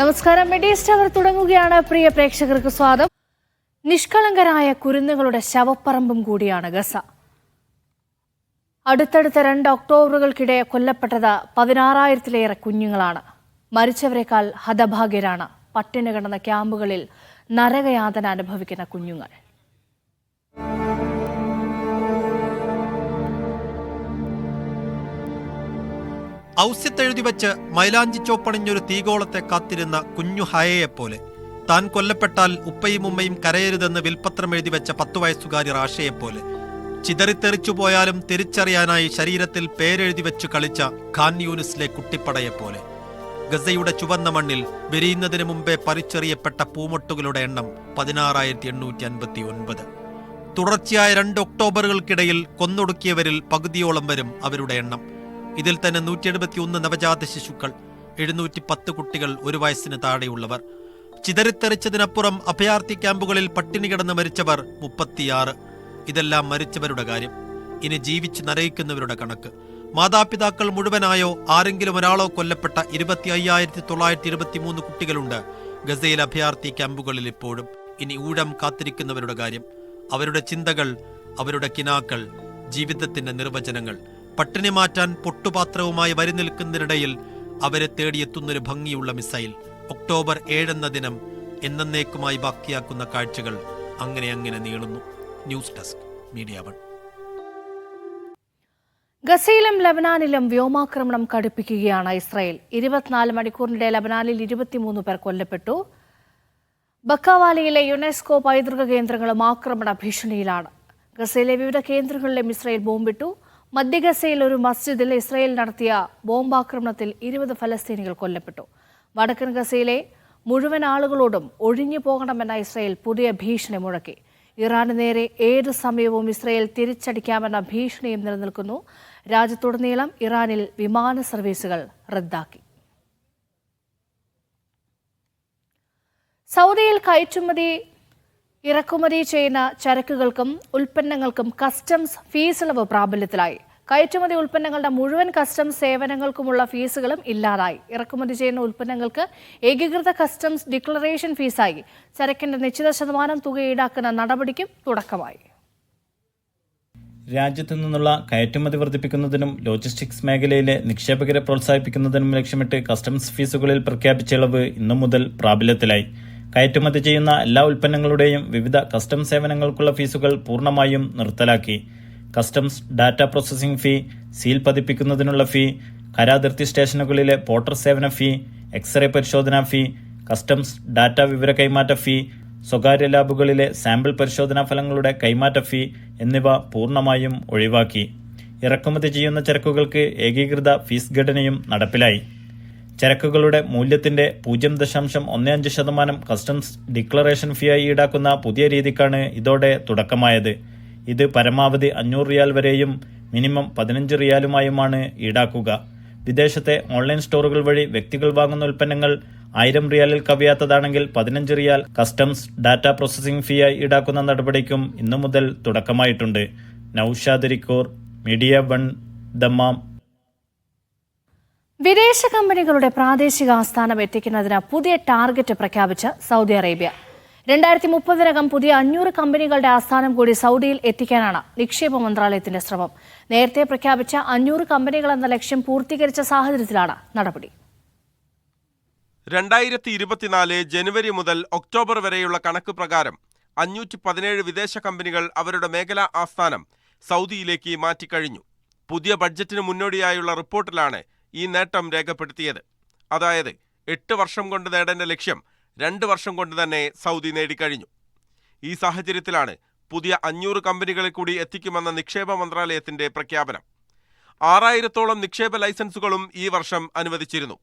നമസ്കാരം. മെഡീസ്റ്റ് അവർ തുടങ്ങുകയാണ്. പ്രിയ പ്രേക്ഷകർക്ക് സ്വാഗതം. നിഷ്കളങ്കരായ കുരുന്നുകളുടെ ശവപ്പറമ്പും കൂടിയാണ് ഗസ. അടുത്തടുത്ത രണ്ട് ഒക്ടോബറുകൾക്കിടെ കൊല്ലപ്പെട്ടത് പതിനാറായിരത്തിലേറെ കുഞ്ഞുങ്ങളാണ്. മരിച്ചവരെക്കാൾ ഹതഭാഗ്യരാണ് പട്ടിണി കിടന്ന ക്യാമ്പുകളിൽ നരകയാതന അനുഭവിക്കുന്ന കുഞ്ഞുങ്ങൾ. ഔസ്യത്തെഴുതി വച്ച് മൈലാഞ്ചി ചോപ്പണിഞ്ഞൊരു തീകോളത്തെ കാത്തിരുന്ന കുഞ്ഞു ഹയയെപ്പോലെ. താൻ കൊല്ലപ്പെട്ടാൽ ഉപ്പയും ഉമ്മയും കരയരുതെന്ന് വിൽപത്രം എഴുതി വെച്ച പത്തു വയസ്സുകാരി റാഷയെപ്പോലെ. ചിതറിത്തെറിച്ചു പോയാലും തിരിച്ചറിയാനായി ശരീരത്തിൽ പേരെഴുതി വെച്ച് കളിച്ച ഖാൻ യൂനിസിലെ കുട്ടിപ്പടയെപ്പോലെ. ഗസയുടെ ചുവന്ന മണ്ണിൽ വിരിയുന്നതിന് മുമ്പേ പറിച്ചെറിയപ്പെട്ട പൂമൊട്ടുകളുടെ എണ്ണം പതിനാറായിരത്തി എണ്ണൂറ്റി അൻപത്തി ഒൻപത് തുടർച്ചയായ രണ്ട് ഒക്ടോബറുകൾക്കിടയിൽ കൊന്നൊടുക്കിയവരിൽ പകുതിയോളം വരും അവരുടെ എണ്ണം. ഇതിൽ തന്നെ നൂറ്റി എഴുപത്തിയൊന്ന് നവജാത ശിശുക്കൾ എഴുന്നൂറ്റി പത്ത് കുട്ടികൾ ഒരു വയസ്സിന് താഴെയുള്ളവർ. ചിതറിത്തെറിച്ചതിനപ്പുറം അഭയാർത്ഥി ക്യാമ്പുകളിൽ പട്ടിണി കിടന്ന് മരിച്ചവർ മുപ്പത്തിയാറ്. ഇതെല്ലാം മരിച്ചവരുടെ കാര്യം. ഇനി ജീവിച്ച് നരയിക്കുന്നവരുടെ കണക്ക്. മാതാപിതാക്കൾ മുഴുവനായോ ആരെങ്കിലും ഒരാളോ കൊല്ലപ്പെട്ട ഇരുപത്തി അയ്യായിരത്തി തൊള്ളായിരത്തി ഇരുപത്തി മൂന്ന് കുട്ടികളുണ്ട് ഗസയിൽ അഭയാർത്ഥി ക്യാമ്പുകളിൽ ഇപ്പോഴും. ഇനി ഊഴം കാത്തിരിക്കുന്നവരുടെ കാര്യം. അവരുടെ ചിന്തകൾ അവരുടെ കിനാക്കൾ ജീവിതത്തിന്റെ നിർവചനങ്ങൾ. പട്ടിണി മാറ്റാൻ പൊട്ടുപാത്രവുമായി വരി നിൽക്കുന്നതിനിടയിൽ അവരെ തേടിയെത്തുന്നൊരു ഭംഗിയുള്ള മിസൈൽ. ഒക്ടോബർ ഏഴെന്ന ദിനം എന്നേക്കുമായി ബാക്കിയാക്കുന്ന കാഴ്ചകൾ അങ്ങനെ അങ്ങനെ നീളുന്നു. News desk media one. ഗസയിലും ലബനാനിലും വ്യോമാക്രമണം കടുപ്പിക്കുകയാണ് ഇസ്രായേൽ. ഇരുപത്തിനാല് മണിക്കൂറിനിടെ ലബനാനിൽ ഇരുപത്തിമൂന്ന് പേർ കൊല്ലപ്പെട്ടു. ബക്കാവാലിയിലെ യുനെസ്കോ പൈതൃക കേന്ദ്രങ്ങളും ആക്രമണ ഭീഷണിയിലാണ്. ഗസയിലെ വിവിധ കേന്ദ്രങ്ങളിലും ഇസ്രായേൽ ബോംബിട്ടു. മധ്യ ഗസയിൽ ഒരു മസ്ജിദിൽ ഇസ്രായേൽ നടത്തിയ ബോംബാക്രമണത്തിൽ ഇരുപത് ഫലസ്തീനികൾ കൊല്ലപ്പെട്ടു. വടക്കൻ ഗസയിലെ മുഴുവൻ ആളുകളോടും ഒഴിഞ്ഞു പോകണമെന്ന ഇസ്രായേൽ പുതിയ ഭീഷണി മുഴക്കി. ഇറാന് നേരെ ഏത് സമയവും ഇസ്രായേൽ തിരിച്ചടിക്കാമെന്ന ഭീഷണിയും നിലനിൽക്കുന്നു. രാജ്യത്തുടനീളം ഇറാനിൽ വിമാന സർവീസുകൾ റദ്ദാക്കി. സൗദിയിൽ കയറ്റുമതി ഇറക്കുമതി ചെയ്യുന്ന ചരക്കുകൾക്കും ഉൽപ്പന്നങ്ങൾക്കും കസ്റ്റംസ് ഫീസ് ഇളവ് പ്രാബല്യത്തിലായി. കയറ്റുമതി ഉൽപ്പന്നങ്ങളുടെ മുഴുവൻ കസ്റ്റംസ് സേവനങ്ങൾക്കുമുള്ള ഫീസുകളും ഇല്ലാതായി. ഇറക്കുമതി ചെയ്യുന്ന ഉൽപ്പന്നങ്ങൾക്ക് ഏകീകൃത കസ്റ്റംസ് ഡിക്ലറേഷൻ ഫീസായി ചരക്കിന്റെ നിശ്ചിത ശതമാനം തുക ഈടാക്കുന്ന നടപടിക്കും തുടക്കമായി. രാജ്യത്തു നിന്നുള്ള കയറ്റുമതി വർദ്ധിപ്പിക്കുന്നതിനും ലോജിസ്റ്റിക്സ് മേഖലയിലെ നിക്ഷേപകരെ പ്രോത്സാഹിപ്പിക്കുന്നതിനും ലക്ഷ്യമിട്ട് കസ്റ്റംസ് ഫീസുകളിൽ പ്രഖ്യാപിച്ച ഇളവ് ഇന്നു മുതൽ പ്രാബല്യത്തിലായി. കയറ്റുമതി ചെയ്യുന്ന എല്ലാ ഉൽപ്പന്നങ്ങളുടെയും വിവിധ കസ്റ്റംസ് സേവനങ്ങൾക്കുള്ള ഫീസുകൾ പൂർണമായും നിർത്തലാക്കി. Customs data processing fee seal പതിപ്പിക്കുന്നതിനുള്ള fee കരാതിർത്തി സ്റ്റേഷനുകളിലെ പോർട്ടർ സേവന ഫീ എക്സ്റേ പരിശോധനാ ഫീ കസ്റ്റംസ് ഡാറ്റ വിവര കൈമാറ്റ ഫീ സ്വകാര്യ ലാബുകളിലെ സാമ്പിൾ പരിശോധനാ ഫലങ്ങളുടെ കൈമാറ്റ ഫീ എന്നിവ പൂർണമായും ഒഴിവാക്കി. ഇറക്കുമതി ചെയ്യുന്ന ചരക്കുകൾക്ക് ഏകീകൃത ഫീസ് ഘടനയും നടപ്പിലായി. ചരക്കുകളുടെ മൂല്യത്തിന്റെ പൂജ്യം ദശാംശം ഒന്ന് അഞ്ച് ശതമാനം കസ്റ്റംസ് ഡിക്ലറേഷൻ ഫീയായി ഈടാക്കുന്ന പുതിയ രീതിക്കാണ് ഇതോടെ തുടക്കമായത്. ഇത് പരമാവധി അഞ്ഞൂറ് റിയാൽ വരെയും മിനിമം പതിനഞ്ച് റിയാലുമായുമാണ് ഈടാക്കുക. വിദേശത്തെ ഓൺലൈൻ സ്റ്റോറുകൾ വഴി വ്യക്തികൾ വാങ്ങുന്ന ഉൽപ്പന്നങ്ങൾ ആയിരം റിയാലിൽ കവിയാത്തതാണെങ്കിൽ പതിനഞ്ച് റിയാൽ കസ്റ്റംസ് ഡാറ്റ പ്രോസസ്സിംഗ് ഫീയായി ഈടാക്കുന്ന നടപടിക്കും ഇന്നു മുതൽ തുടക്കമായിട്ടുണ്ട്. നൌഷാദരിക്കോർ മീഡിയ വൺ ദമ്മാം. വിദേശ കമ്പനികളുടെ പ്രാദേശിക ആസ്ഥാനം എത്തിക്കുന്നതിന് പുതിയ ടാർഗറ്റ് പ്രഖ്യാപിച്ച് സൗദി അറേബ്യ. രണ്ടായിരത്തി മുപ്പതിനകം പുതിയ അഞ്ഞൂറ് കമ്പനികളുടെ ആസ്ഥാനം കൂടി സൗദിയിൽ എത്തിക്കാനാണ് നിക്ഷേപ മന്ത്രാലയത്തിന്റെ ശ്രമം. നേരത്തെ പ്രഖ്യാപിച്ച അഞ്ഞൂറ് കമ്പനികൾ എന്ന ലക്ഷ്യം പൂർത്തീകരിച്ച സാഹചര്യത്തിലാണ് നടപടി. രണ്ടായിരത്തി ഇരുപത്തിനാല് ജനുവരി മുതൽ ഒക്ടോബർ വരെയുള്ള കണക്ക് പ്രകാരം അഞ്ഞൂറ്റി പതിനേഴ് വിദേശ കമ്പനികൾ അവരുടെ മേഖലാ ആസ്ഥാനം സൗദിയിലേക്ക് മാറ്റിക്കഴിഞ്ഞു. പുതിയ ബഡ്ജറ്റിന് മുന്നോടിയായുള്ള റിപ്പോർട്ടിലാണ് ഈ നേട്ടം രേഖപ്പെടുത്തിയത്. അതായത് എട്ട് വർഷം കൊണ്ട് നേടേണ്ട ലക്ഷ്യം രണ്ട് വർഷം കൊണ്ട് തന്നെ സൗദി നേടിക്കഴിഞ്ഞു. ഈ സാഹചര്യത്തിലാണ് പുതിയ അഞ്ഞൂറ് കമ്പനികളെ കൂടി എത്തിക്കുമെന്ന നിക്ഷേപ മന്ത്രാലയത്തിന്റെ പ്രഖ്യാപനം. ആറായിരത്തോളം നിക്ഷേപ ലൈസൻസുകളും ഈ വർഷം അനുവദിച്ചിരുന്നു.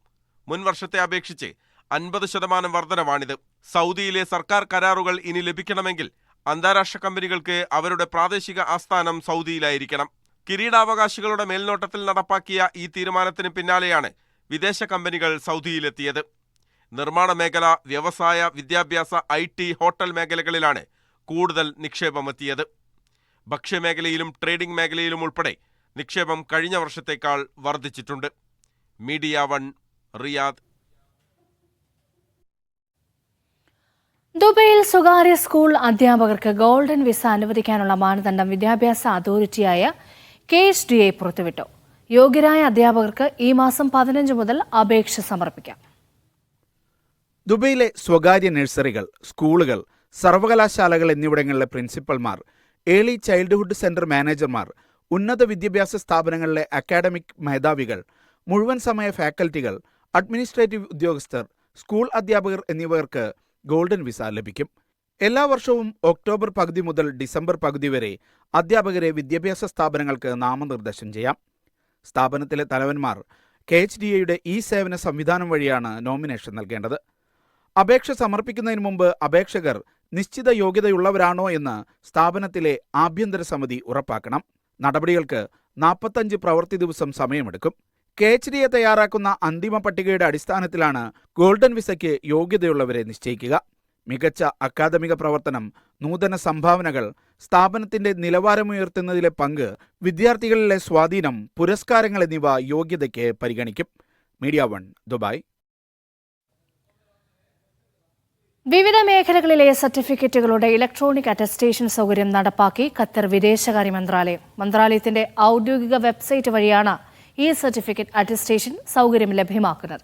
മുൻ വർഷത്തെ അപേക്ഷിച്ച് അൻപത് ശതമാനം വർധനമാണിത് സൗദിയിലെ സർക്കാർ കരാറുകൾ ഇനി ലഭിക്കണമെങ്കിൽ അന്താരാഷ്ട്ര കമ്പനികൾക്ക് അവരുടെ പ്രാദേശിക ആസ്ഥാനം സൗദിയിലായിരിക്കണം. കിരീടാവകാശികളുടെ മേൽനോട്ടത്തിൽ നടപ്പാക്കിയ ഈ തീരുമാനത്തിന് പിന്നാലെയാണ് വിദേശ കമ്പനികൾ സൗദിയിലെത്തിയത്. നിർമ്മാണ മേഖല വ്യവസായ വിദ്യാഭ്യാസ ഐ ടി ഹോട്ടൽ മേഖലകളിലാണ് കൂടുതൽ നിക്ഷേപമെത്തിയത്. ഭക്ഷ്യമേഖലയിലും ട്രേഡിംഗ് മേഖലയിലും ഉൾപ്പെടെ നിക്ഷേപം കഴിഞ്ഞ വർഷത്തേക്കാൾ വർദ്ധിച്ചിട്ടുണ്ട്. Media one Riyadh. ദുബൈയിൽ സ്വകാര്യ സ്കൂൾ അധ്യാപകർക്ക് ഗോൾഡൻ വിസ അനുവദിക്കാനുള്ള മാനദണ്ഡം വിദ്യാഭ്യാസ അതോറിറ്റിയായ കെ എച്ച് ഡി എ പുറത്തുവിട്ടു. യോഗ്യരായ അധ്യാപകർക്ക് ഈ മാസം പതിനഞ്ച് മുതൽ അപേക്ഷ സമർപ്പിക്കാം. ദുബൈയിലെ സ്വകാര്യ നഴ്സറികൾ സ്കൂളുകൾ സർവകലാശാലകൾ എന്നിവിടങ്ങളിലെ പ്രിൻസിപ്പൽമാർ ഏർലി ചൈൽഡ്ഹുഡ് സെന്റർ മാനേജർമാർ ഉന്നത വിദ്യാഭ്യാസ സ്ഥാപനങ്ങളിലെ അക്കാഡമിക് മേധാവികൾ മുഴുവൻ സമയ ഫാക്കൽറ്റികൾ അഡ്മിനിസ്ട്രേറ്റീവ് ഉദ്യോഗസ്ഥർ സ്കൂൾ അധ്യാപകർ എന്നിവർക്ക് ഗോൾഡൻ വിസ ലഭിക്കും. എല്ലാ വർഷവും ഒക്ടോബർ പകുതി മുതൽ ഡിസംബർ പകുതി വരെ അധ്യാപകരെ വിദ്യാഭ്യാസ സ്ഥാപനങ്ങൾക്ക് നാമനിർദ്ദേശം ചെയ്യാം. സ്ഥാപനത്തിലെ തലവന്മാർ കെ എച്ച് ഡി എയുടെ ഇ സേവന സംവിധാനം വഴിയാണ് നോമിനേഷൻ നൽകേണ്ടത്. അപേക്ഷ സമർപ്പിക്കുന്നതിന് മുമ്പ് അപേക്ഷകർ നിശ്ചിത യോഗ്യതയുള്ളവരാണോ എന്ന് സ്ഥാപനത്തിലെ ആഭ്യന്തര സമിതി ഉറപ്പാക്കണം. നടപടികൾക്ക് നാൽപ്പത്തഞ്ച് പ്രവൃത്തി ദിവസം സമയമെടുക്കും. കെ തയ്യാറാക്കുന്ന അന്തിമ പട്ടികയുടെ അടിസ്ഥാനത്തിലാണ് ഗോൾഡൻ വിസയ്ക്ക് യോഗ്യതയുള്ളവരെ നിശ്ചയിക്കുക. മികച്ച അക്കാദമിക പ്രവർത്തനം നൂതന സംഭാവനകൾ സ്ഥാപനത്തിന്റെ നിലവാരമുയർത്തുന്നതിലെ പങ്ക് വിദ്യാർത്ഥികളിലെ സ്വാധീനം പുരസ്കാരങ്ങൾ എന്നിവ യോഗ്യതയ്ക്ക് പരിഗണിക്കും. Media one Dubai. വിവിധ മേഖലകളിലെ സർട്ടിഫിക്കറ്റുകളുടെ ഇലക്ട്രോണിക് അറ്റസ്റ്റേഷൻ സൗകര്യം നടപ്പാക്കി ഖത്തർ വിദേശകാര്യ മന്ത്രാലയം. മന്ത്രാലയത്തിന്റെ ഔദ്യോഗിക വെബ്സൈറ്റ് വഴിയാണ് ഈ സർട്ടിഫിക്കറ്റ് അറ്റസ്റ്റേഷൻ സൗകര്യം ലഭ്യമാക്കുന്നത്.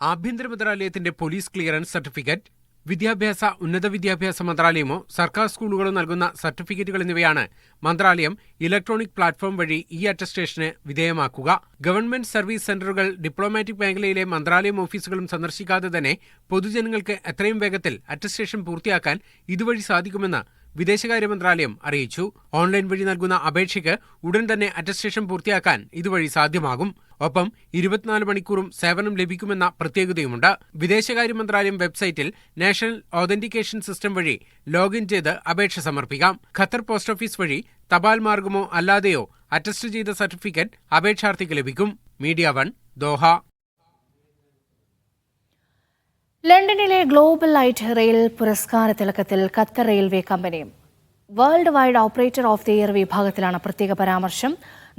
ആഭ്യന്തര മന്ത്രാലയത്തിന്റെ പോലീസ് ക്ലിയറൻസ് സർട്ടിഫിക്കറ്റ് വിദ്യാഭ്യാസ ഉന്നത വിദ്യാഭ്യാസ മന്ത്രാലയമോ സർക്കാർ സ്കൂളുകളോ നൽകുന്ന സർട്ടിഫിക്കറ്റുകൾ എന്നിവയാണ് മന്ത്രാലയം ഇലക്ട്രോണിക് പ്ലാറ്റ്ഫോം വഴി ഈ അറ്റസ്റ്റേഷന് വിധേയമാക്കുക. ഗവൺമെന്റ് സർവീസ് സെന്ററുകൾ ഡിപ്ലോമാറ്റിക് മേഖലയിലെ മന്ത്രാലയം ഓഫീസുകളും സന്ദർശിക്കാതെ തന്നെ പൊതുജനങ്ങൾക്ക് എത്രയും വേഗത്തിൽ അറ്റസ്റ്റേഷൻ പൂർത്തിയാക്കാൻ ഇതുവഴി സാധിക്കുമെന്ന് വിദേശകാര്യ മന്ത്രാലയം അറിയിച്ചു. ഓൺലൈൻ വഴി നൽകുന്ന അപേക്ഷയ്ക്ക് ഉടൻ തന്നെ അറ്റസ്റ്റേഷൻ പൂർത്തിയാക്കാൻ ഇതുവഴി സാധ്യമാകും. ഒപ്പം ഇരുപത്തിനാല് മണിക്കൂറും സേവനം ലഭിക്കുമെന്ന പ്രത്യേകതയുമുണ്ട്. വിദേശകാര്യ മന്ത്രാലയം വെബ്സൈറ്റിൽ നാഷണൽ ഓതന്റിക്കേഷൻ സിസ്റ്റം വഴി ലോഗിൻ ചെയ്ത് അപേക്ഷ സമർപ്പിക്കാം. ഖത്തർ പോസ്റ്റ് ഓഫീസ് വഴി തപാൽ മാർഗമോ അല്ലാതെയോ അറ്റസ്റ്റ് ചെയ്ത സർട്ടിഫിക്കറ്റ് അപേക്ഷാർത്ഥിക്ക് ലഭിക്കും. Media one Doha. ലണ്ടനിലെ ഗ്ലോബൽ ലൈറ്റ് റെയിൽ പുരസ്കാര തിളക്കത്തിൽ ഖത്തർ റെയിൽവേ കമ്പനിയും world wide operator of the year വിഭാഗത്തിലാണ് പ്രത്യേക പരാമർശം.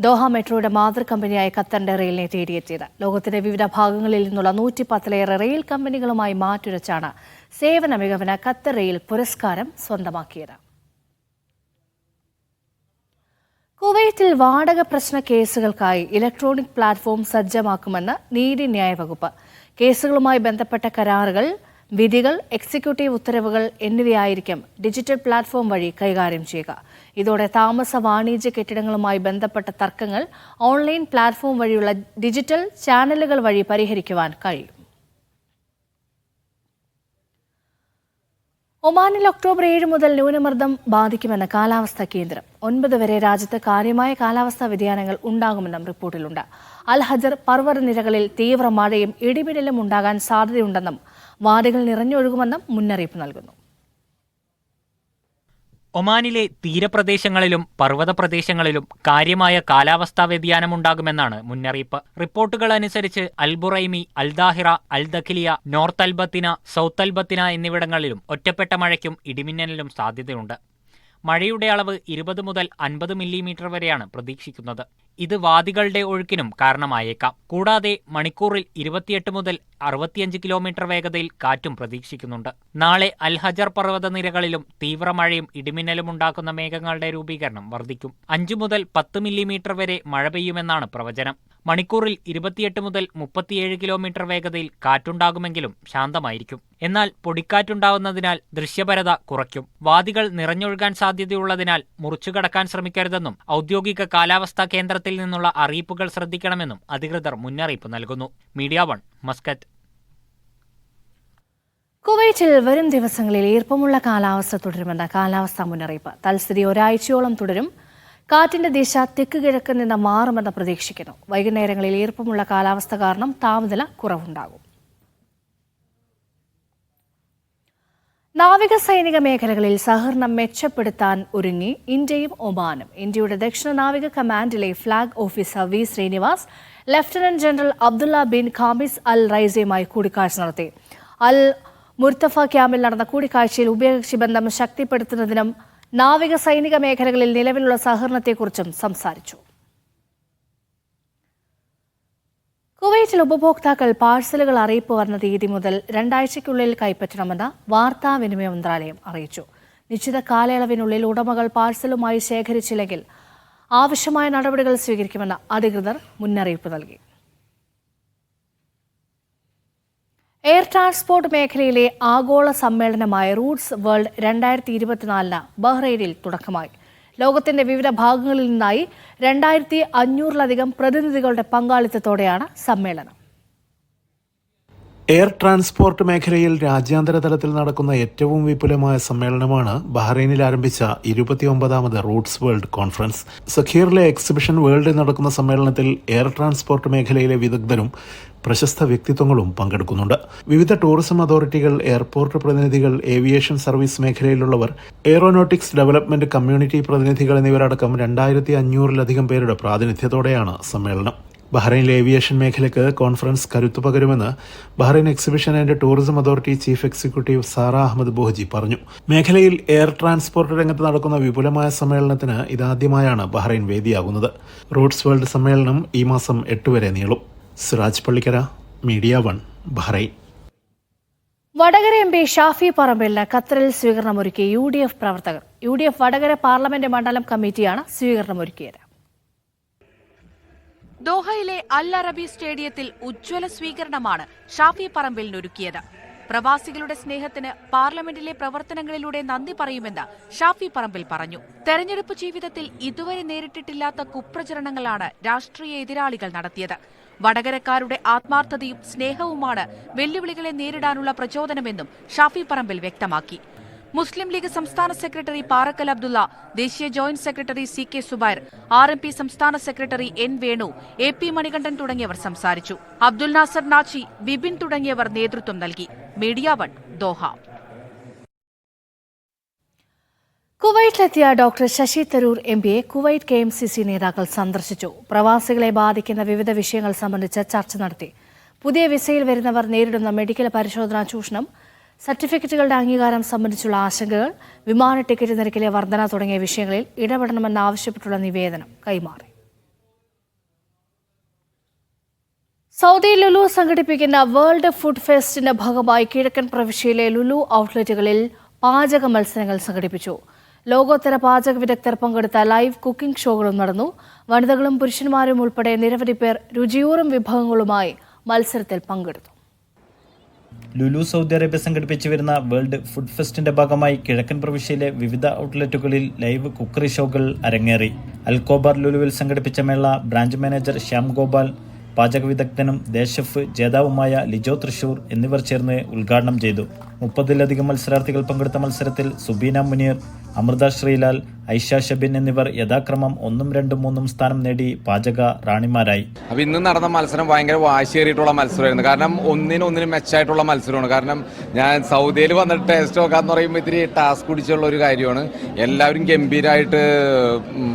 ദോഹ മെട്രോയുടെ മാതൃ കമ്പനിയായ ഖത്തറിന്റെ റെയിലിനെ തേടിയെത്തിയത്. ലോകത്തിന്റെ വിവിധ ഭാഗങ്ങളിൽ നിന്നുള്ള നൂറ്റി പത്തിലേറെ റെയിൽ കമ്പനികളുമായി മാറ്റുരച്ചാണ് സേവന മികവിന് ഖത്തർ റെയിൽ പുരസ്കാരം സ്വന്തമാക്കിയത്. കുവൈറ്റിൽ വാടക പ്രശ്ന കേസുകൾക്കായി ഇലക്ട്രോണിക് പ്ലാറ്റ്ഫോം സജ്ജമാക്കുമെന്ന് നീതിന്യായ വകുപ്പ് കേസുകളുമായി ബന്ധപ്പെട്ട കരാറുകൾ വിധികൾ എക്സിക്യൂട്ടീവ് ഉത്തരവുകൾ എന്നിവയായിരിക്കും ഡിജിറ്റൽ പ്ലാറ്റ്ഫോം വഴി കൈകാര്യം ചെയ്യുക. ഇതോടെ താമസ വാണിജ്യ കെട്ടിടങ്ങളുമായി ബന്ധപ്പെട്ട തർക്കങ്ങൾ ഓൺലൈൻ പ്ലാറ്റ്ഫോം വഴിയുള്ള ഡിജിറ്റൽ ചാനലുകൾ വഴി പരിഹരിക്കുവാൻ കഴിയും. ഒമാനിൽ ഒക്ടോബർ ഏഴ് മുതൽ ന്യൂനമർദ്ദം ബാധിക്കുമെന്ന് കാലാവസ്ഥാ കേന്ദ്രം. ഒൻപത് വരെ രാജ്യത്ത് കാര്യമായ കാലാവസ്ഥാ വ്യതിയാനങ്ങൾ ഉണ്ടാകുമെന്നും റിപ്പോർട്ടിലുണ്ട്. അൽ ഹജർ പർവതനിരകളിൽ തീവ്ര മഴയും ഇടിമിന്നലും ഉണ്ടാകാൻ സാധ്യതയുണ്ടെന്നും വാദികൾ നിറഞ്ഞൊഴുകുമെന്നും മുന്നറിയിപ്പ് നൽകുന്നു. ഒമാനിലെ തീരപ്രദേശങ്ങളിലും പർവത പ്രദേശങ്ങളിലും കാര്യമായ കാലാവസ്ഥാ വ്യതിയാനമുണ്ടാകുമെന്നാണ് മുന്നറിയിപ്പ്. റിപ്പോർട്ടുകൾ അനുസരിച്ച് അൽബുറൈമി അൽദാഹിറ അൽദഖിലിയ നോർത്ത് അൽബത്തിന സൗത്ത് അൽബത്തിന എന്നിവിടങ്ങളിലും ഒറ്റപ്പെട്ട മഴയ്ക്കും ഇടിമിന്നലിനും സാധ്യതയുണ്ട്. മഴയുടെ അളവ് ഇരുപത് മുതൽ അൻപത് മില്ലിമീറ്റർ വരെയാണ് പ്രതീക്ഷിക്കുന്നത്. ഇത് വാദികളുടെ ഒഴുക്കിനും കാരണമായേക്കാം. കൂടാതെ മണിക്കൂറിൽ ഇരുപത്തിയെട്ട് മുതൽ അറുപത്തിയഞ്ച് കിലോമീറ്റർ വേഗതയിൽ കാറ്റും പ്രതീക്ഷിക്കുന്നുണ്ട്. നാളെ അൽഹജർ പർവതനിരകളിലും തീവ്രമഴയും ഇടിമിന്നലും ഉണ്ടാക്കുന്ന മേഘങ്ങളുടെ രൂപീകരണം വർദ്ധിക്കും. അഞ്ചു മുതൽ പത്ത് മില്ലിമീറ്റർ വരെ മഴ പെയ്യുമെന്നാണ് പ്രവചനം. മണിക്കൂറിൽ ഇരുപത്തിയെട്ട് മുതൽ മുപ്പത്തിയേഴ് കിലോമീറ്റർ വേഗതയിൽ കാറ്റുണ്ടാകുമെങ്കിലും ശാന്തമായിരിക്കും. എന്നാൽ പൊടിക്കാറ്റുണ്ടാവുന്നതിനാൽ ദൃശ്യപരത കുറയ്ക്കും. വാദികൾ നിറഞ്ഞൊഴുകാൻ സാധ്യതയുള്ളതിനാൽ മുറിച്ചുകടക്കാൻ ശ്രമിക്കരുതെന്നും ഔദ്യോഗിക കാലാവസ്ഥാ കേന്ദ്രത്തിൽ നിന്നുള്ള അറിയിപ്പുകൾ ശ്രദ്ധിക്കണമെന്നും അധികൃതർ മുന്നറിയിപ്പ് നൽകുന്നു. Media one Muscat. കുവൈറ്റിൽ വരും ദിവസങ്ങളിൽ ഈർപ്പമുള്ള കാലാവസ്ഥ തുടരുമെന്ന കാലാവസ്ഥാ മുന്നറിയിപ്പ്. തൽസ്ഥിതി ഒരാഴ്ചയോളം തുടരും. കാറ്റിന്റെ ദിശ തെക്ക് കിഴക്ക് നിന്ന് മാറുമെന്ന് പ്രതീക്ഷിക്കുന്നു. വൈകുന്നേരങ്ങളിൽ ഈർപ്പമുള്ള കാലാവസ്ഥ കാരണം താപനില കുറവുണ്ടാകും. നാവിക സൈനിക മേഖലകളിൽ സഹകരണം മെച്ചപ്പെടുത്താൻ ഒരുങ്ങി ഇന്ത്യയും ഒമാനും. ഇന്ത്യയുടെ ദക്ഷിണ നാവിക കമാൻഡിലെ flag officer V Srinivas lieutenant general Abdullah bin Khamis Al റൈസയുമായി കൂടിക്കാഴ്ച നടത്തി. അൽ മുർത്തഫ ക്യാമ്പിൽ നടന്ന കൂടിക്കാഴ്ചയിൽ ഉഭയകക്ഷി ബന്ധം ശക്തിപ്പെടുത്തുന്നതിനും നാവിക സൈനിക മേഖലകളിൽ നിലവിലുള്ള സഹകരണത്തെക്കുറിച്ചും സംസാരിച്ചു. കുവൈറ്റിൽ ഉപഭോക്താക്കൾ പാഴ്സലുകൾ അറിയിപ്പ് വന്ന തീയതി മുതൽ രണ്ടാഴ്ചയ്ക്കുള്ളിൽ കൈപ്പറ്റണമെന്ന് വാർത്താവിനിമയ മന്ത്രാലയം അറിയിച്ചു. നിശ്ചിത കാലയളവിനുള്ളിൽ ഉടമകൾ പാഴ്സലുമായി ശേഖരിച്ചില്ലെങ്കിൽ ആവശ്യമായ നടപടികൾ സ്വീകരിക്കുമെന്ന് അധികൃതർ മുന്നറിയിപ്പ് നൽകി. എയർ ട്രാൻസ്പോർട്ട് മേഖലയിലെ ആഗോള സമ്മേളനമായ റൂട്ട്സ് വേൾഡ് രണ്ടായിരത്തി ഇരുപത്തിനാലിന് ബഹ്റൈനിൽ തുടക്കമായി. ലോകത്തിന്റെ വിവിധ ഭാഗങ്ങളിൽ നിന്നായി രണ്ടായിരത്തി അഞ്ഞൂറിലധികം പ്രതിനിധികളുടെ പങ്കാളിത്തത്തോടെയാണ് സമ്മേളനം. എയർ ട്രാൻസ്പോർട്ട് മേഖലയിൽ രാജ്യാന്തര തലത്തിൽ നടക്കുന്ന ഏറ്റവും വിപുലമായ സമ്മേളനമാണ് ബഹ്റൈനിൽ ആരംഭിച്ച ഇരുപത്തിയൊമ്പതാമത് റൂട്ട്സ് വേൾഡ് കോൺഫറൻസ്. സഖീറിലെ എക്സിബിഷൻ വേൾഡിൽ നടക്കുന്ന സമ്മേളനത്തിൽ എയർ ട്രാൻസ്പോർട്ട് മേഖലയിലെ വിദഗ്ധരും പ്രശസ്ത വ്യക്തിത്വങ്ങളും പങ്കെടുക്കുന്നുണ്ട്. വിവിധ ടൂറിസം അതോറിറ്റികൾ എയർപോർട്ട് പ്രതിനിധികൾ ഏവിയേഷൻ സർവീസ് മേഖലയിലുള്ളവർ എയ്റോനോട്ടിക്സ് ഡെവലപ്മെന്റ് കമ്മ്യൂണിറ്റി പ്രതിനിധികൾ എന്നിവരടക്കം രണ്ടായിരത്തി അഞ്ഞൂറിലധികം പേരുടെ പ്രാതിനിധ്യത്തോടെയാണ് സമ്മേളനം. ബഹ്റൈനിലെ ഏവിയേഷൻ മേഖലയ്ക്ക് കോൺഫറൻസ് കരുത്തു പകരുമെന്ന് Bahrain exhibition and tourism authority chief executive Sara Ahmed Buhiji പറഞ്ഞു. മേഖലയിൽ എയർ ട്രാൻസ്പോർട്ട് രംഗത്ത് നടക്കുന്ന വിപുലമായ സമ്മേളനത്തിന് ഇതാദ്യമായാണ് ബഹ്റൈൻ വേദിയാകുന്നത്. റൂട്ട്സ് വേൾഡ് സമ്മേളനം ഈ മാസം എട്ട് വരെ നീളും. Siraj Pallikkara media one Bahrain. Vadakara M P Shafi പറമ്പിലിന് ഖത്തറിൽ സ്വീകരണമൊരുക്കി യു ഡി എഫ് പ്രവർത്തകർ. U D F Vadakara parliament മണ്ഡലം കമ്മിറ്റിയാണ് സ്വീകരണമൊരുക്കിയത്. ദോഹയിലെ അൽ അറബി സ്റ്റേഡിയത്തിൽ ഉജ്ജ്വല സ്വീകരണമാണ് ഷാഫി പറമ്പിലിനൊരുക്കിയത്. പ്രവാസികളുടെ സ്നേഹത്തിന് പാർലമെന്റിലെ പ്രവർത്തനങ്ങളിലൂടെ നന്ദി പറയുമെന്ന് ഷാഫി പറമ്പിൽ പറഞ്ഞു. തെരഞ്ഞെടുപ്പ് ജീവിതത്തിൽ ഇതുവരെ നേരിട്ടിട്ടില്ലാത്ത കുപ്രചരണങ്ങളാണ് രാഷ്ട്രീയ എതിരാളികൾ നടത്തിയത്. വടകരക്കാരുടെ ആത്മാർത്ഥതയും സ്നേഹവുമാണ് വെല്ലുവിളികളെ നേരിടാനുള്ള പ്രചോദനമെന്നും ഷാഫി പറമ്പിൽ വ്യക്തമാക്കി. മുസ്ലിം ലീഗ് സംസ്ഥാന സെക്രട്ടറി പാറക്കൽ അബ്ദുള്ള ദേശീയ joint secretary C K Zubair R M P സംസ്ഥാന secretary N Venu A P Manikandan തുടങ്ങിയവർ സംസാരിച്ചു. അബ്ദുൽ നാസർ നാച്ചി ബിബിൻ തുടങ്ങിയവർ നേതൃത്വം നൽകി. Media one Doha. കുവൈറ്റിലെത്തിയ doctor Shashi Tharoor M പിയെ Kuwait K M C C നേതാക്കൾ സന്ദർശിച്ചു. പ്രവാസികളെ ബാധിക്കുന്ന വിവിധ വിഷയങ്ങൾ സംബന്ധിച്ച് ചർച്ച നടത്തി. പുതിയ വിസയിൽ വരുന്നവർ നേരിടുന്ന മെഡിക്കൽ പരിശോധനാ ചൂഷണം സർട്ടിഫിക്കറ്റുകളുടെ അംഗീകാരം സംബന്ധിച്ചുള്ള ആശങ്കകൾ വിമാന ടിക്കറ്റ് നിരക്കിലെ വർധന തുടങ്ങിയ വിഷയങ്ങളിൽ ഇടപെടണമെന്നാവശ്യപ്പെട്ടുള്ള നിവേദനം കൈമാറി. സൗദി ലുലു സംഘടിപ്പിക്കുന്ന വേൾഡ് ഫുഡ് ഫെസ്റ്റിന്റെ ഭാഗമായി കിഴക്കൻ പ്രവിശ്യയിലെ ലുലു ഔട്ട്ലെറ്റുകളിൽ പാചക മത്സരങ്ങൾ സംഘടിപ്പിച്ചു. ലോകോത്തര പാചക വിദഗ്ധർ പങ്കെടുത്ത ലൈവ് കുക്കിംഗ് ഷോകളും നടന്നു. വനിതകളും പുരുഷന്മാരും ഉൾപ്പെടെ നിരവധി പേർ രുചിയൂറും വിഭവങ്ങളുമായി മത്സരത്തിൽ പങ്കെടുത്തു. ലുലു സൗദി അറേബ്യ സംഘടിപ്പിച്ചു വരുന്ന വേൾഡ് ഫുഡ് ഫെസ്റ്റിന്റെ ഭാഗമായി കിഴക്കൻ പ്രവിശ്യയിലെ വിവിധ ഔട്ട്ലെറ്റുകളിൽ ലൈവ് കുക്കറി ഷോകൾ അരങ്ങേറി. അൽക്കോബാർ ലുലുവിൽ സംഘടിപ്പിച്ച മേള ബ്രാഞ്ച് മാനേജർ ശ്യാം ഗോപാൽ പാചക വിദഗ്ധനും ദേശഫ് ജേതാവുമായ ലിജോ തൃശൂർ എന്നിവർ ചേർന്ന് ഉദ്ഘാടനം ചെയ്തു. മുപ്പതിലധികം മത്സരാർത്ഥികൾ പങ്കെടുത്ത മത്സരത്തിൽ സുബീന മുനീർ അമൃത ശ്രീലാൽ ഐഷ ഷബിൻ എന്നിവർ യഥാക്രമം ഒന്നും രണ്ടും മൂന്നും സ്ഥാനം നേടി പാചക റാണിമാരായി. അപ്പൊ ഇന്ന് നടന്ന മത്സരം ഭയങ്കര വാശിയേറിയിട്ടുള്ള മത്സരമായിരുന്നു. കാരണം ഒന്നിനൊന്നിനും ഒന്നിനും മെച്ചായിട്ടുള്ള മത്സരമാണ്. കാരണം ഞാൻ സൗദിയിൽ വന്നിട്ട് ടേസ്റ്റ് നോക്കാന്ന് പറയുമ്പോൾ ഇത്തിരി ടാസ്ക് പിടിച്ചുള്ള ഒരു കാര്യമാണ്. എല്ലാവരും ഗംഭീരമായിട്ട്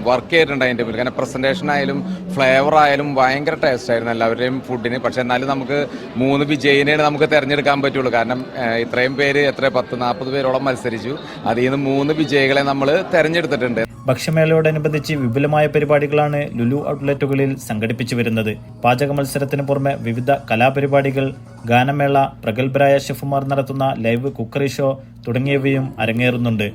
വർക്ക് ചെയ്തിട്ടുണ്ട് അതിന്റെ പേര് കാരണം പ്രസന്റേഷൻ ആയാലും ഫ്ലേവർ ആയാലും ഭയങ്കര ടേസ്റ്റ് ആയിരുന്നു എല്ലാവരുടെയും ഫുഡിന് പക്ഷെ എന്നാലും നമുക്ക് മൂന്ന് വിജയിനെയാണ് നമുക്ക് തിരഞ്ഞെടുക്കാൻ പറ്റുള്ളൂ. കാരണം ഏഹ്, ഇത്രയും പേര് എത്ര പത്ത് നാൽപ്പത് പേരോളം മത്സരിച്ചു. അതിൽ നിന്ന് മൂന്ന് വിജയികളെ നമ്മൾ തെരഞ്ഞെടുത്തിട്ടുണ്ട്. ഭക്ഷ്യമേളയോടനുബന്ധിച്ച് വിപുലമായ പരിപാടികളാണ് ലുലു ഔട്ട്ലെറ്റുകളിൽ സംഘടിപ്പിച്ചു വരുന്നത്. പാചക മത്സരത്തിന് പുറമെ വിവിധ കലാപരിപാടികൾ ഗാനമേള പ്രഗത്ഭരായ ഷെഫുമാർ നടത്തുന്ന ലൈവ് കുക്കറി ഷോ തുടങ്ങിയവയും അരങ്ങേറുന്നുണ്ട്.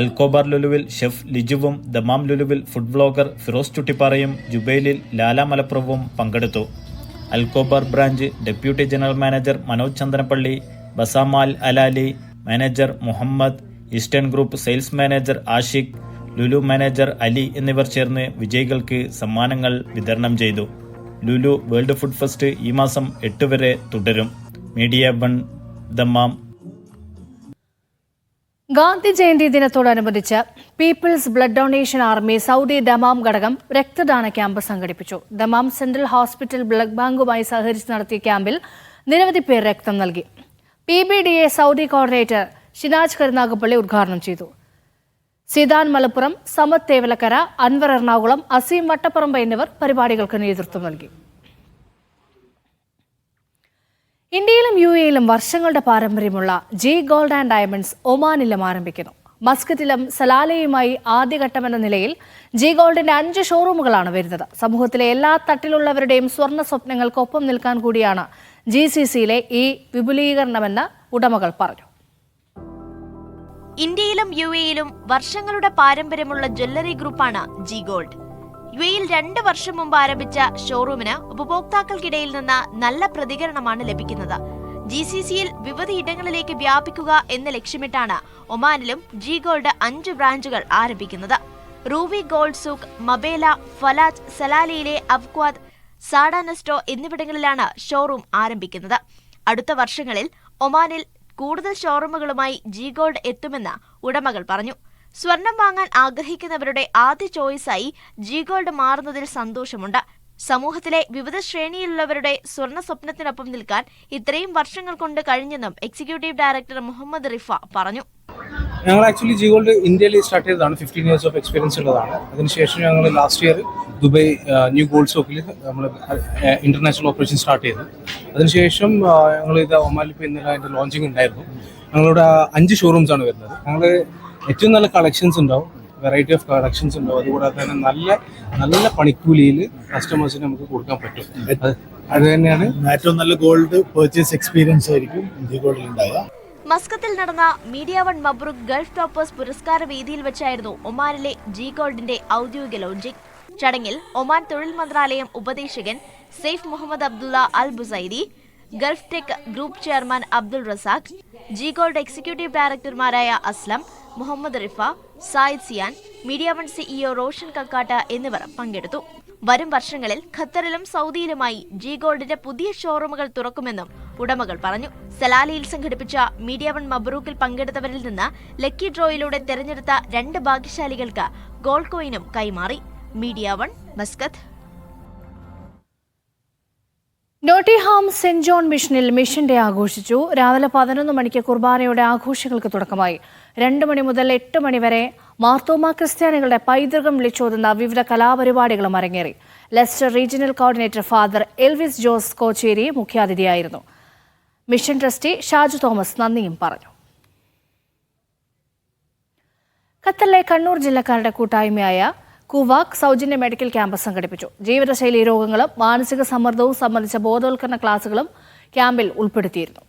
അൽക്കോബാർ ലുലുവിൽ ഷെഫ് ലിജുവും ദമാം ലുലുവിൽ ഫുഡ് ബ്ലോഗർ ഫിറോസ് ചുട്ടിപ്പാറയും ജുബൈലിൽ ലാല മലപ്പുറവും പങ്കെടുത്തു. Al Khobar branch deputy general manager Manoj Chandanappally ബസാമാൽ അലാലി manager Muhammad Eastern group sales manager Ashiq Lulu manager Ali എന്നിവർ ചേർന്ന് വിജയികൾക്ക് സമ്മാനങ്ങൾ വിതരണം ചെയ്തു. ലുലു വേൾഡ് ഫുഡ് ഫെസ്റ്റ് ഈ മാസം എട്ട് വരെ തുടരും. Media one Dammam. Gandhi Jayanti ദിനത്തോടനുബന്ധിച്ച് people's blood donation army Saudi Dammam ഘടകം രക്തദാന ക്യാമ്പ് സംഘടിപ്പിച്ചു. ദമാം സെൻട്രൽ ഹോസ്പിറ്റൽ ബ്ലഡ് ബാങ്കുമായി സഹകരിച്ച് നടത്തിയ ക്യാമ്പിൽ നിരവധി പേർ രക്തം നൽകി. P B D A Saudi coordinator Shinaj Karunagappally ഉദ്ഘാടനം ചെയ്തു. സിദാൻ മലപ്പുറം സമത് തേവലക്കര അൻവർ എറണാകുളം അസീം വട്ടപ്പറമ്പ് എന്നിവർ പരിപാടികൾക്ക് നേതൃത്വം നൽകി. ഇന്ത്യയിലും യു എയിലും വർഷങ്ങളുടെ പാരമ്പര്യമുള്ള ജി ഗോൾഡ് ആൻഡ് ഡയമണ്ട്സ് ഒമാനിലും ആരംഭിക്കുന്നു. മസ്കറ്റിലും സലാലയുമായി ആദ്യഘട്ടമെന്ന നിലയിൽ ജി ഗോൾഡിന്റെ അഞ്ച് ഷോറൂമുകളാണ് വരുന്നത്. സമൂഹത്തിലെ എല്ലാ തട്ടിലുള്ളവരുടെയും സ്വർണ സ്വപ്നങ്ങൾക്കൊപ്പം നിൽക്കാൻ കൂടിയാണ് ജി സി സിയിലെ ഈ വിപുലീകരണമെന്ന് ഉടമകൾ പറഞ്ഞു. ഇന്ത്യയിലും യു എയിലും വർഷങ്ങളുടെ പാരമ്പര്യമുള്ള ജ്വല്ലറി ഗ്രൂപ്പാണ് ജി ഗോൾഡ്. യു എയിൽ രണ്ട് വർഷം മുമ്പ് ആരംഭിച്ച ഷോറൂമിന് ഉപഭോക്താക്കൾക്കിടയിൽ നിന്ന് നല്ല പ്രതികരണമാണ് ലഭിക്കുന്നത്. ജി സി സിയിൽ വിവിധ ഇടങ്ങളിലേക്ക് വ്യാപിക്കുക എന്ന ലക്ഷ്യമിട്ടാണ് ഒമാനിലും ജി ഗോൾഡ് അഞ്ച് ബ്രാഞ്ചുകൾ ആരംഭിക്കുന്നത്. Ruwi gold souk Mabela Falaj സലാലിയിലെ അഫ്ക്വാദ് സാഡാനസ്റ്റോ എന്നിവിടങ്ങളിലാണ് ഷോറൂം ആരംഭിക്കുന്നത്. അടുത്ത വർഷങ്ങളിൽ ഒമാനിൽ കൂടുതൽ ഷോറൂമുകളുമായി ജി ഗോൾഡ് എത്തുമെന്ന് ഉടമകൾ പറഞ്ഞു. സ്വർണം വാങ്ങാൻ ആഗ്രഹിക്കുന്നവരുടെ ആദ്യ ചോയ്സായി ജി ഗോൾഡ് മാറുന്നതിൽ സന്തോഷമുണ്ട്. സമൂഹത്തിലെ വിവിധ ശ്രേണിയിലുള്ളവരുടെ സ്വർണ സ്വപ്നത്തിനൊപ്പം നിൽക്കാൻ ഇത്രയും വർഷങ്ങൾ കൊണ്ട് കഴിഞ്ഞെന്നും എക്സിക്യൂട്ടീവ് ഡയറക്ടർ മുഹമ്മദ് റിഫ പറഞ്ഞു. ഞങ്ങൾ ആക്ച്വലി ജി ഗോൾഡ് ഇന്ത്യയിൽ സ്റ്റാർട്ട് ചെയ്തതാണ്. ഫിഫ്റ്റീൻ ഇയേഴ്സ് ഓഫ് എക്സ്പീരിയൻസ് ഉള്ളതാണ്. അതിനുശേഷം ഞങ്ങൾ last year Dubai new gold സോക്കിൽ നമ്മൾ ഇന്റർനാഷണൽ ഓപ്പറേഷൻ സ്റ്റാർട്ട് ചെയ്തു. അതിനുശേഷം ഞങ്ങൾ ഇത് ഒമാലിൽ ഇപ്പോൾ ഇന്നലെ അതിന്റെ ലോഞ്ചിങ് ഉണ്ടായിരുന്നു. ഞങ്ങളുടെ അഞ്ച് ഷോറൂംസ് ആണ് വരുന്നത്. ഞങ്ങൾ ഏറ്റവും നല്ല കളക്ഷൻസ് ഉണ്ടാവും. വെറൈറ്റി ഓഫ് കളക്ഷൻസ് ഉണ്ടാവും. അതുകൂടാതെ തന്നെ നല്ല നല്ല പണിക്കൂലിയിൽ കസ്റ്റമേഴ്സിന് നമുക്ക് കൊടുക്കാൻ പറ്റും. അത് തന്നെയാണ് ഏറ്റവും നല്ല ഗോൾഡ് പർച്ചേസ് എക്സ്പീരിയൻസ് ആയിരിക്കും ഇന്ത്യ ഗോൾഡിൽ ഉണ്ടാകുക മസ്കത്തിൽ നടന്ന media one Mabrook Gulf toppers പുരസ്കാര വേദിയിൽ വെച്ചായിരുന്നു ഒമാനിലെ ജി ഗോൾഡിന്റെ ഔദ്യോഗിക ലോഞ്ചിങ്. ചടങ്ങിൽ ഒമാൻ തൊഴിൽ മന്ത്രാലയം ഉപദേശകൻ Saif Muhammad Abdullah Al Busaidi Gulf tech group chairman Abdul Razak G gold executive ഡയറക്ടർമാരായ Aslam Muhammad Rifa Zayed സിയാൻ media one CEO Roshan Kakkat എന്നിവർ പങ്കെടുത്തു. വരും വർഷങ്ങളിൽ ഖത്തറിലും സൗദിയിലുമായി ജി ഗോൾഡിന്റെ പുതിയ ഷോറൂമുകൾ തുറക്കുമെന്നും ഉടമകൾ പറഞ്ഞു. സലാലിയിൽ സംഘടിപ്പിച്ച മീഡിയ വൺ മബ്രൂക്കിൽ പങ്കെടുത്തവരിൽ നിന്ന് ലക്കി ഡ്രോയിലൂടെ തെരഞ്ഞെടുത്ത രണ്ട് ഭാഗ്യശാലികൾക്ക് ഗോൾഡ് കോയിനും കൈമാറി. Media one Muscat. Nottingham saint John മിഷനിൽ മിഷൻ ഡേ ആഘോഷിച്ചു. രാവിലെ പതിനൊന്ന് മണിക്ക് കുർബാനയുടെ ആഘോഷങ്ങൾക്ക് തുടക്കമായി. രണ്ട് മണി മുതൽ എട്ട് മണി വരെ മാർത്തോമ ക്രിസ്ത്യാനികളുടെ പൈതൃകം വിളിച്ചോതുന്ന വിവിധ കലാപരിപാടികളും അരങ്ങേറി. Leicester regional coordinator father Elvis Jose Kochery മുഖ്യാതിഥിയായിരുന്നു. Mission trustee Shaju Thomas നന്ദിയും പറഞ്ഞു. ഖത്തറിലെ കണ്ണൂർ ജില്ലക്കാരുടെ കൂട്ടായ്മയായ കുവാക് സൗജന്യ മെഡിക്കൽ ക്യാമ്പ് സംഘടിപ്പിച്ചു. ജീവിതശൈലി രോഗങ്ങളും മാനസിക സമ്മർദ്ദവും സംബന്ധിച്ച ബോധവൽക്കരണ ക്ലാസുകളും ക്യാമ്പിൽ ഉൾപ്പെടുത്തിയിരുന്നു.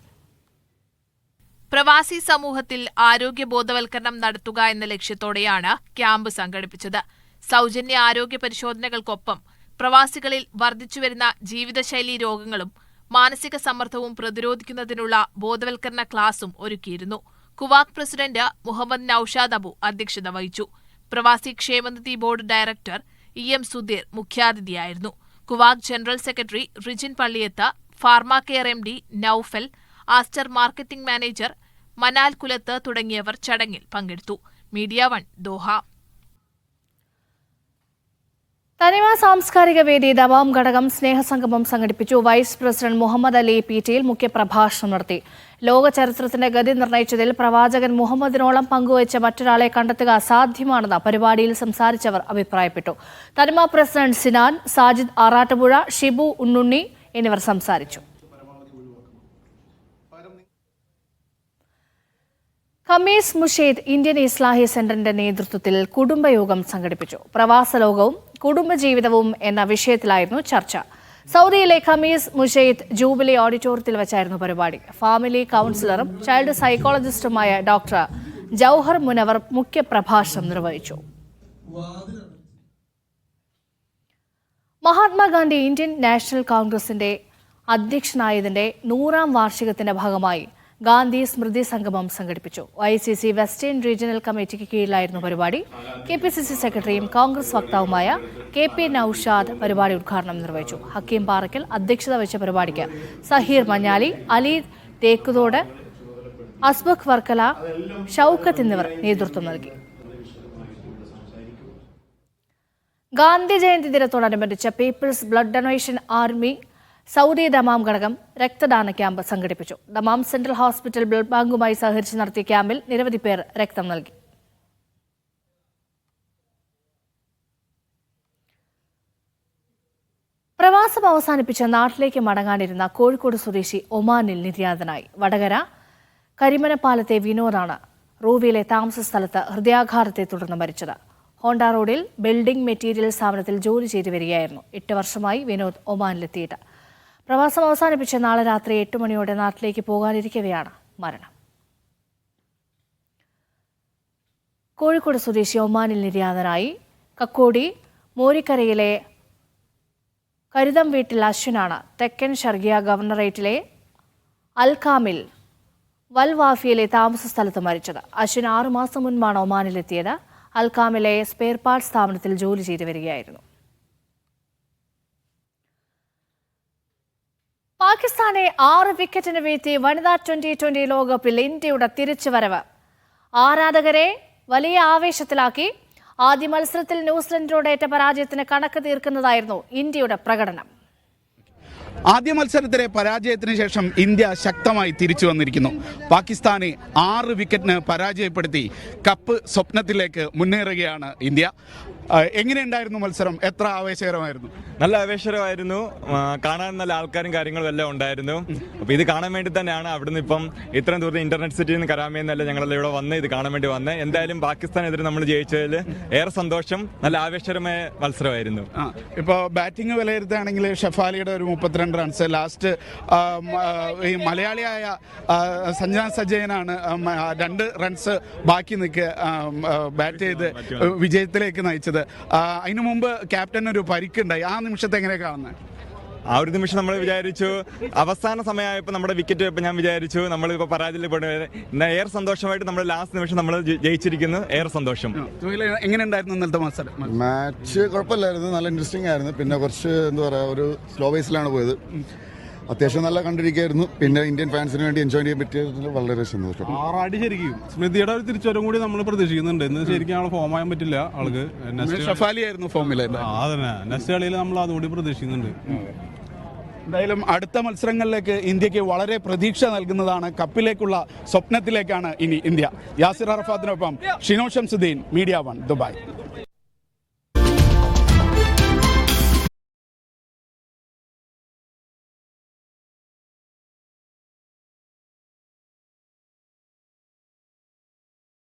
പ്രവാസി സമൂഹത്തിൽ ആരോഗ്യ ബോധവൽക്കരണം നടത്തുക എന്ന ലക്ഷ്യത്തോടെയാണ് ക്യാമ്പ് സംഘടിപ്പിച്ചത്. സൗജന്യ ആരോഗ്യ പരിശോധനകൾക്കൊപ്പം പ്രവാസികളിൽ വർദ്ധിച്ചുവരുന്ന ജീവിതശൈലി രോഗങ്ങളും മാനസിക സമ്മർദ്ദവും പ്രതിരോധിക്കുന്നതിനുള്ള ബോധവൽക്കരണ ക്ലാസും ഒരുക്കിയിരുന്നു. കുവാക് പ്രസിഡന്റ് മുഹമ്മദ് നൌഷാദ് അബു അധ്യക്ഷത വഹിച്ചു. Pravasi Kshemanidhi board director E M Sudheer മുഖ്യാതിഥിയായിരുന്നു. കുവാക് general secretary Rijin Palliyath pharma care M D Naufal Aster marketing manager Manal Kulath തുടങ്ങിയവർ ചടങ്ങിൽ പങ്കെടുത്തു. Media one Doha. തനിമ സാംസ്കാരിക വേദി ദവാം ഘടകം സ്നേഹസംഗമം സംഘടിപ്പിച്ചു. Vice president Muhammad Ali P ടിയിൽ മുഖ്യപ്രഭാഷണം നടത്തി. ലോക ചരിത്രത്തിന്റെ ഗതി നിർണയിച്ചതിൽ പ്രവാചകൻ മുഹമ്മദിനോളം പങ്കുവച്ച മറ്റൊരാളെ കണ്ടെത്തുക അസാധ്യമാണെന്ന് പരിപാടിയിൽ സംസാരിച്ചവർ അഭിപ്രായപ്പെട്ടു. തനിമ പ്രസിഡന്റ് സിനാൻ സാജിദ് ആറാട്ടുപുഴ ഷിബു ഉണ്ണുണ്ണി എന്നിവർ സംസാരിച്ചു. ഖമീസ് മുഷീദ് ഇന്ത്യൻ ഇസ്ലാഹി സെന്ററിന്റെ നേതൃത്വത്തിൽ കുടുംബയോഗം സംഘടിപ്പിച്ചു. പ്രവാസ ലോകവും കുടുംബജീവിതവും എന്ന വിഷയത്തിലായിരുന്നു ചർച്ച. സൗദിയിലെ ഖമീസ് മുഷീദ് ജൂബിലി ഓഡിറ്റോറിയത്തിൽ വെച്ചായിരുന്നു പരിപാടി. ഫാമിലി കൗൺസിലറും ചൈൽഡ് സൈക്കോളജിസ്റ്റുമായ ഡോക്ടർ ജൌഹർ മുനവർ മുഖ്യപ്രഭാഷണം നിർവഹിച്ചു. മഹാത്മാഗാന്ധി ഇന്ത്യൻ നാഷണൽ കോൺഗ്രസിന്റെ അധ്യക്ഷനായതിന്റെ നൂറാം വാർഷികത്തിന്റെ ഭാഗമായി ഗാന്ധി സ്മൃതി സംഗമം സംഘടിപ്പിച്ചു. I C C western regional കമ്മിറ്റിക്ക് കീഴിലായിരുന്നു പരിപാടി. കെ പി സി സി സെക്രട്ടറിയും കോൺഗ്രസ് വക്താവുമായ കെ പി നൌഷാദ് പരിപാടി ഉദ്ഘാടനം നിർവഹിച്ചു. ഹക്കീം പാറക്കൽ അധ്യക്ഷത വഹിച്ച പരിപാടിക്ക് സഹീർ മഞ്ഞാലി അലി തേക്കുതോട് അസ്ബഖ് വർക്കല ഷൌക്കത്ത് എന്നിവർ നേതൃത്വം നൽകി. ഗാന്ധി ജയന്തി ദിനത്തോടനുബന്ധിച്ച് people's blood donation army Saudi Dammam ഘടകം രക്തദാന ക്യാമ്പ് സംഘടിപ്പിച്ചു. ദമാം സെൻട്രൽ ഹോസ്പിറ്റൽ ബ്ലഡ് ബാങ്കുമായി സഹകരിച്ച് നടത്തിയ ക്യാമ്പിൽ നിരവധി പേർ രക്തം നൽകി. പ്രവാസം അവസാനിപ്പിച്ച് നാട്ടിലേക്ക് മടങ്ങാനിരുന്ന കോഴിക്കോട് സ്വദേശി ഒമാനിൽ നിര്യാതനായി. വടകര കരിമനപ്പാലത്തെ വിനോദാണ് റൂവിയിലെ താമസ സ്ഥലത്ത് ഹൃദയാഘാതത്തെ തുടർന്ന് മരിച്ചത്. ഹോണ്ട റോഡിൽ ബിൽഡിംഗ് മെറ്റീരിയൽ സ്ഥാപനത്തിൽ ജോലി ചെയ്തു വരികയായിരുന്നു. എട്ട് വർഷമായി വിനോദ് ഒമാനിലെത്തിയിട്ട്. പ്രവാസം അവസാനിപ്പിച്ച് നാളെ രാത്രി എട്ട് മണിയോടെ നാട്ടിലേക്ക് പോകാനിരിക്കവെയാണ് മരണം. കോഴിക്കോട് സ്വദേശി ഒമാനിൽ നിര്യാതനായി കക്കോടി മോരിക്കരയിലെ കരുതം വീട്ടിൽ അശ്വിനാണ്. തെക്കൻ ഷർഗിയ ഗവർണറേറ്റിലെ അൽഖാമിൽ വൽവാഫിയിലെ താമസ സ്ഥലത്ത് മരിച്ചത്. അശ്വിൻ ആറുമാസം മുൻപാണ് ഒമാനിലെത്തിയത്. അൽഖാമിലെ സ്പെയർ പാർട്സ് സ്ഥാപനത്തിൽ ജോലി ചെയ്തു വരികയായിരുന്നു. പാകിസ്ഥാനെ ആറ് വിക്കറ്റിന് വീഴ്ത്തി വനിതാ ട്വന്റി ട്വന്റി ലോകകപ്പിൽ ഇന്ത്യയുടെ തിരിച്ചുവരവ്. ആരാധകരെ വലിയ ആവേശത്തിലാക്കി ആദ്യ മത്സരത്തിൽ ന്യൂസിലൻഡിനോടേറ്റ പരാജയത്തിന് കണക്ക് തീർക്കുന്നതായിരുന്നു ഇന്ത്യയുടെ പ്രകടനം. ആദ്യ മത്സരത്തിലെ പരാജയത്തിന് ശേഷം ഇന്ത്യ ശക്തമായി തിരിച്ചു വന്നിരിക്കുന്നു. പാകിസ്ഥാനെ ആറ് വിക്കറ്റിന് പരാജയപ്പെടുത്തി കപ്പ് സ്വപ്നത്തിലേക്ക് മുന്നേറുകയാണ് ഇന്ത്യ. എങ്ങനെയുണ്ടായിരുന്നു മത്സരം? എത്ര ആവേശകരമായിരുന്നു? നല്ല ആവേശകരമായിരുന്നു. കാണാൻ നല്ല ആൾക്കാരും കാര്യങ്ങളും എല്ലാം ഉണ്ടായിരുന്നു. അപ്പോൾ ഇത് കാണാൻ വേണ്ടി തന്നെയാണ് അവിടുന്ന് ഇപ്പം ഇത്രയും ദൂരം ഇന്റർനെറ്റ് സിറ്റിയിൽ നിന്ന് കരാമയിൽ നിന്നല്ല ഞങ്ങളെല്ലാം ഇവിടെ വന്ന് ഇത് കാണാൻ വേണ്ടി വന്നത് എന്തായാലും പാകിസ്ഥാനെതിരെ നമ്മൾ ജയിച്ചതിൽ ഏറെ സന്തോഷം നല്ല ആവേശകരമായ മത്സരമായിരുന്നു. ഇപ്പോൾ ബാറ്റിംഗ് വിലയിരുത്തുകയാണെങ്കിൽ ഷെഫാലിയുടെ ഒരു മുപ്പത്തിരണ്ട് റൺസ് ലാസ്റ്റ് ഈ മലയാളിയായ സഞ്ജന സജയനാണ് രണ്ട് റൺസ് ബാക്കി നിൽക്കുക ബാറ്റ് ചെയ്ത് വിജയത്തിലേക്ക് നയിച്ചത്. ആ, അതിനു മുമ്പ് ക്യാപ്റ്റൻ ഒരു പരിക്കുണ്ടായി. ആ നിമിഷത്തെ എങ്ങനെ കാണുന്നത് ആ ഒരു നിമിഷം നമ്മൾ വിചാരിച്ചു. അവസാന സമയമായപ്പോൾ നമ്മുടെ വിക്കറ്റ് ഇപ്പോൾ ഞാൻ വിചാരിച്ചു. നമ്മളിപ്പോൾ പരാജയപ്പെടുന്നത് എന്നാൽ ഏറെ സന്തോഷമായിട്ട് നമ്മൾ ലാസ്റ്റ് നിമിഷം നമ്മൾ ജയിച്ചിരിക്കുന്നു. ഏറെ സന്തോഷം. എങ്ങനെയുണ്ടായിരുന്നു ഇന്നലത്തെ മത്സരം? മാച്ച് കുഴപ്പമില്ലായിരുന്നു. നല്ല ഇൻട്രസ്റ്റിംഗ് ആയിരുന്നു. പിന്നെ കുറച്ച് എന്താ പറയുക ഒരു സ്ലോ ബേസിലാണ് പോയത്. അത്യാവശ്യം നല്ല കണ്ടിരിക്കായിരുന്നു പിന്നെ ഇന്ത്യൻ ഫാൻസിന് വേണ്ടി എൻജോയ് ചെയ്യാൻ പറ്റിയതിൽ വളരെ സന്തോഷം ആറാടി ശരിക്കും. സ്മൃതിയുടെ ഒരു തിരിച്ചുവരും കൂടി നമ്മൾ പ്രതീക്ഷിക്കുന്നുണ്ട്. ഇന്ന് ശരിക്കും ആളെ ഫോം ആയാൻ പറ്റില്ല ആൾക്ക്. നെക്സ്റ്റ് ഷെഫാലി ആയിരുന്നു ഫോമിൽ അതന്നെ. നെക്സ്റ്റ് കളിയിൽ നമ്മൾ അതുകൂടി പ്രതീക്ഷിക്കുന്നുണ്ട്. എന്തായാലും അടുത്ത മത്സരങ്ങളിലേക്ക് ഇന്ത്യയ്ക്ക് വളരെ പ്രതീക്ഷ നൽകുന്നതാണ് കപ്പിലേക്കുള്ള സ്വപ്നത്തിലേക്കാണ് ഇനി India. Yasir അറഫാത്തിനൊപ്പം Shino Shamsuddin media one Dubai.